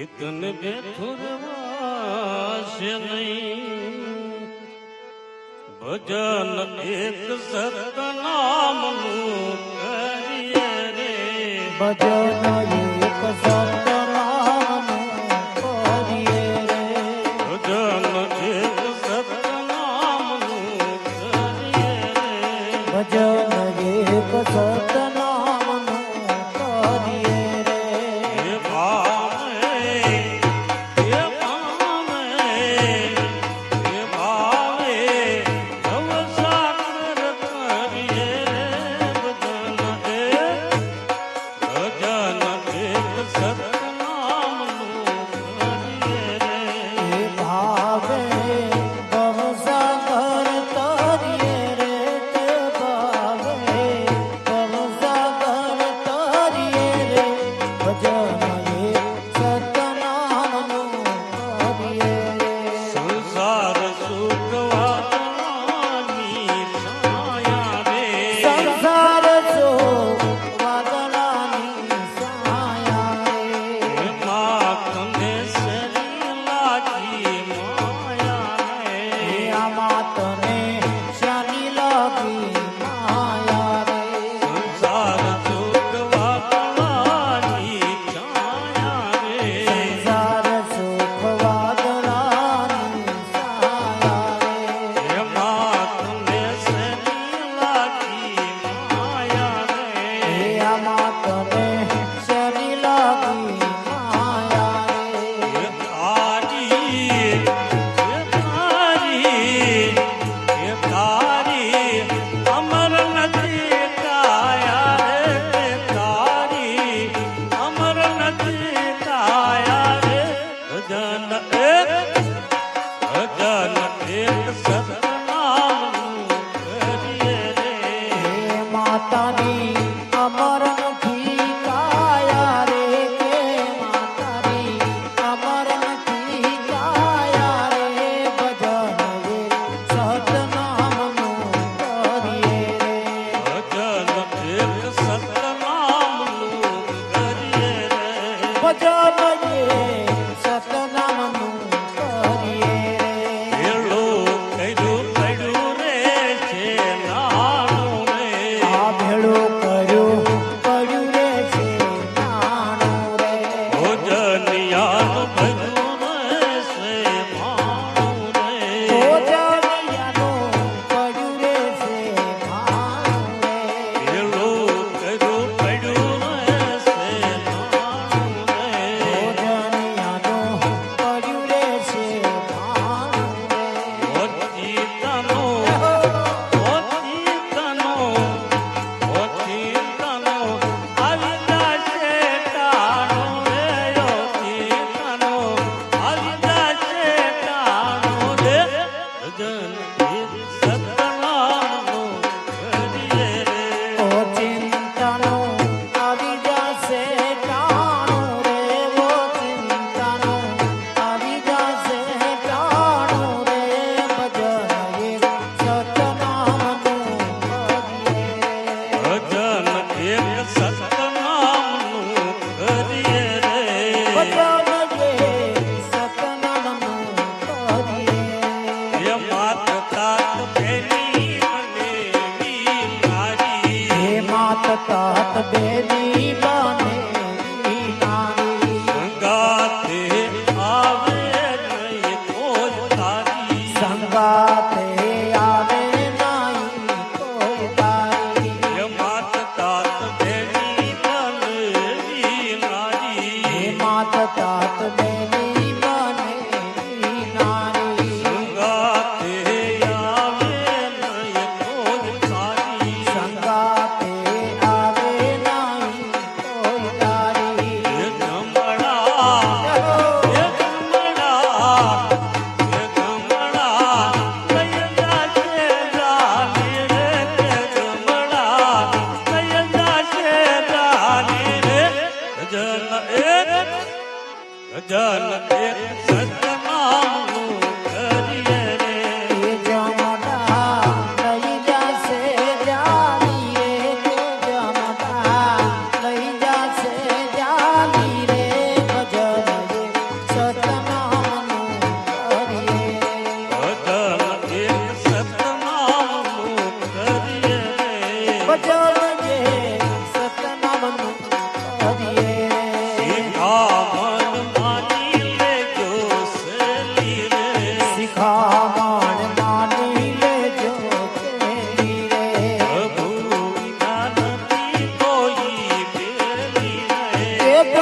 એકન બેઠું રવાશે નહીં ભજન એક સતનામનું કરીએ રે ભજન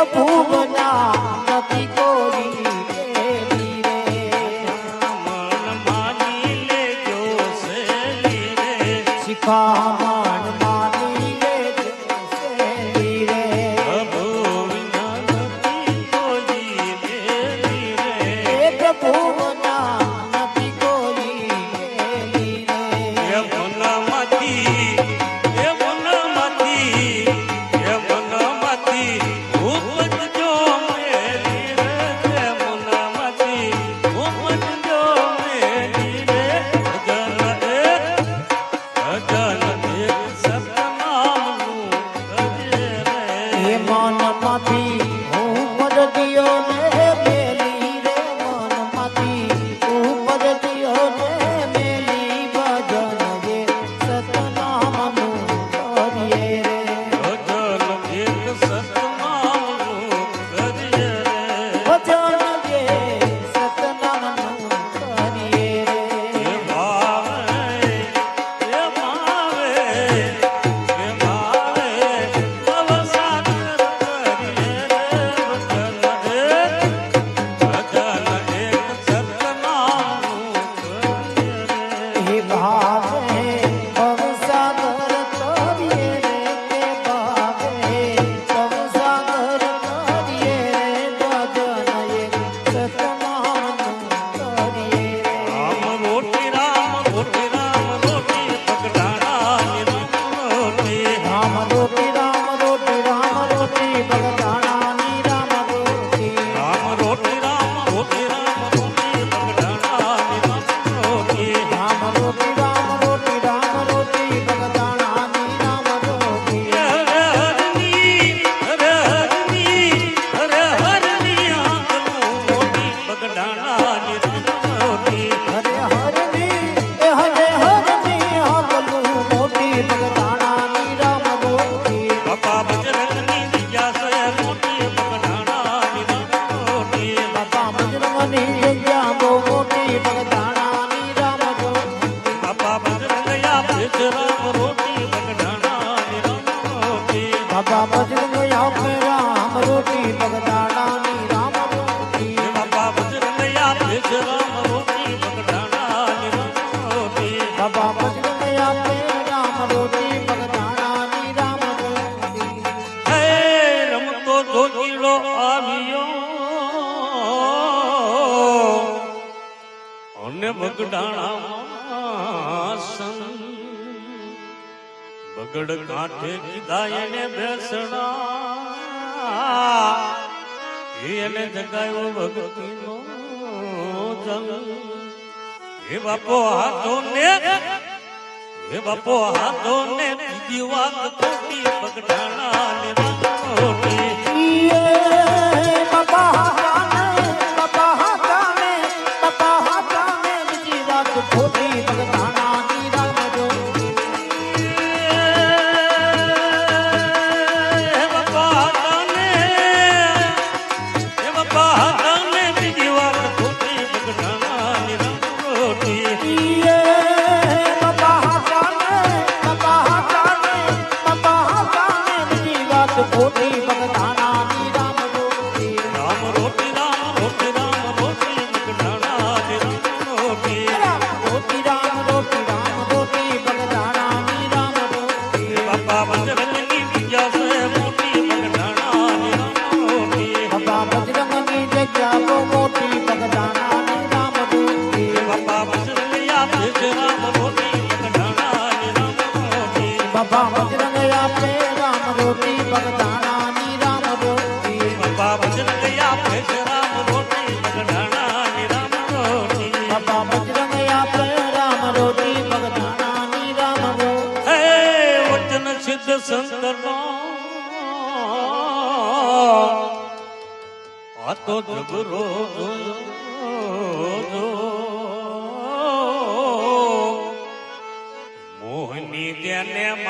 ભૂવના નથી બગડ કાંઠે કીધા એને બેસણા એને જગાયો ભગતી નો જંગ હે બાપો હાથો ને હે બાપો હાથો ને બીજી વાત ખોટી પગડાણા ને ખોટી બાપા હાથા ને બાપા હાથા ને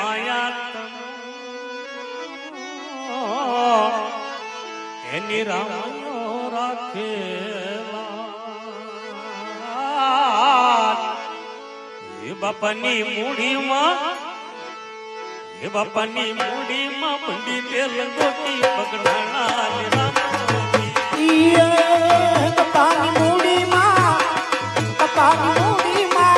માયા એની રામયો રાખેલા. હે બાપાની મૂડીમાં હે બાપાની મૂડીમાં પંડી તેલ ગોટી પગડાણા રામ બાપાની મૂડીમાં બાપાની મૂડીમાં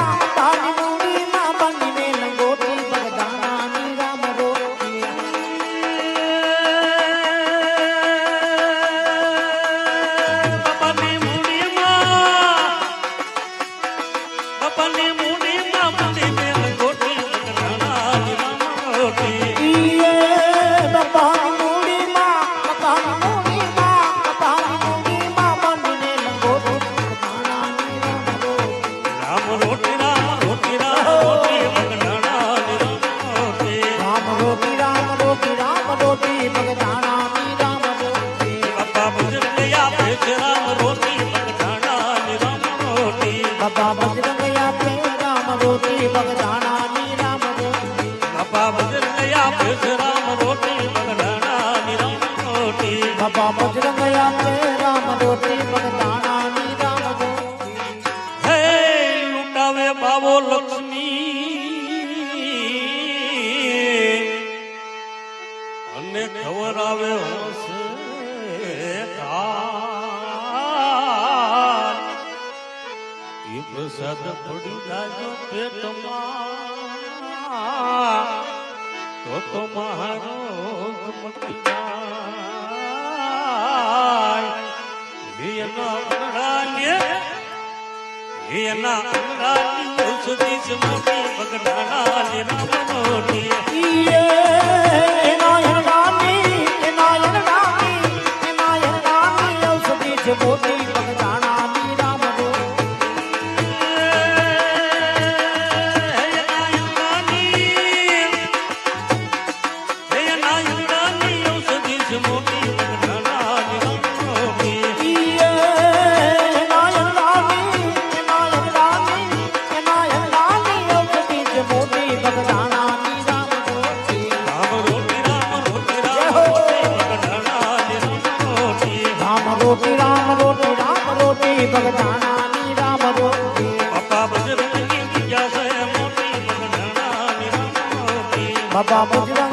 अपने અને ખબર આવે એ પ્રસાદ પડી જાય પેટમાં. તો તો મહારોગ મટી એના અંગડાને એના અંગડાની ઔષધિ સમતી બગડાના ને Baba, Baba, Baba,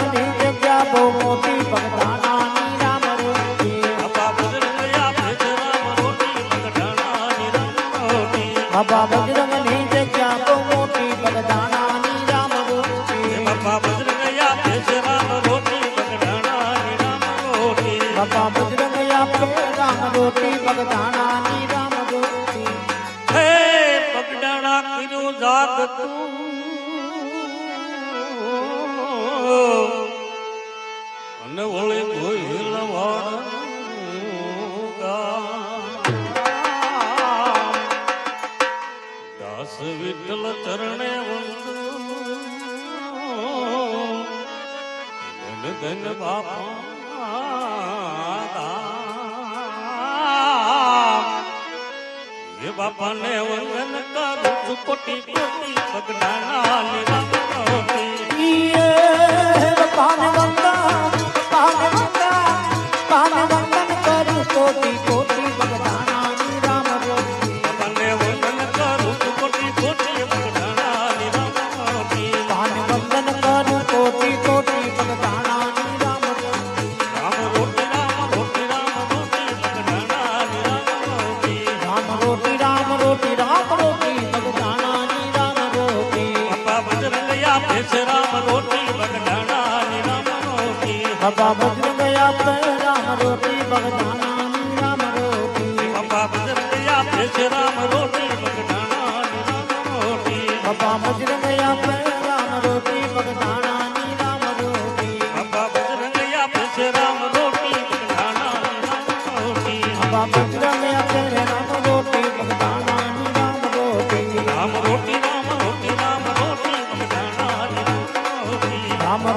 વિઠ્ઠલ બાપા એ બાપાને વંદન કરું છું કોટી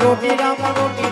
રોટી રામ રોટી રામ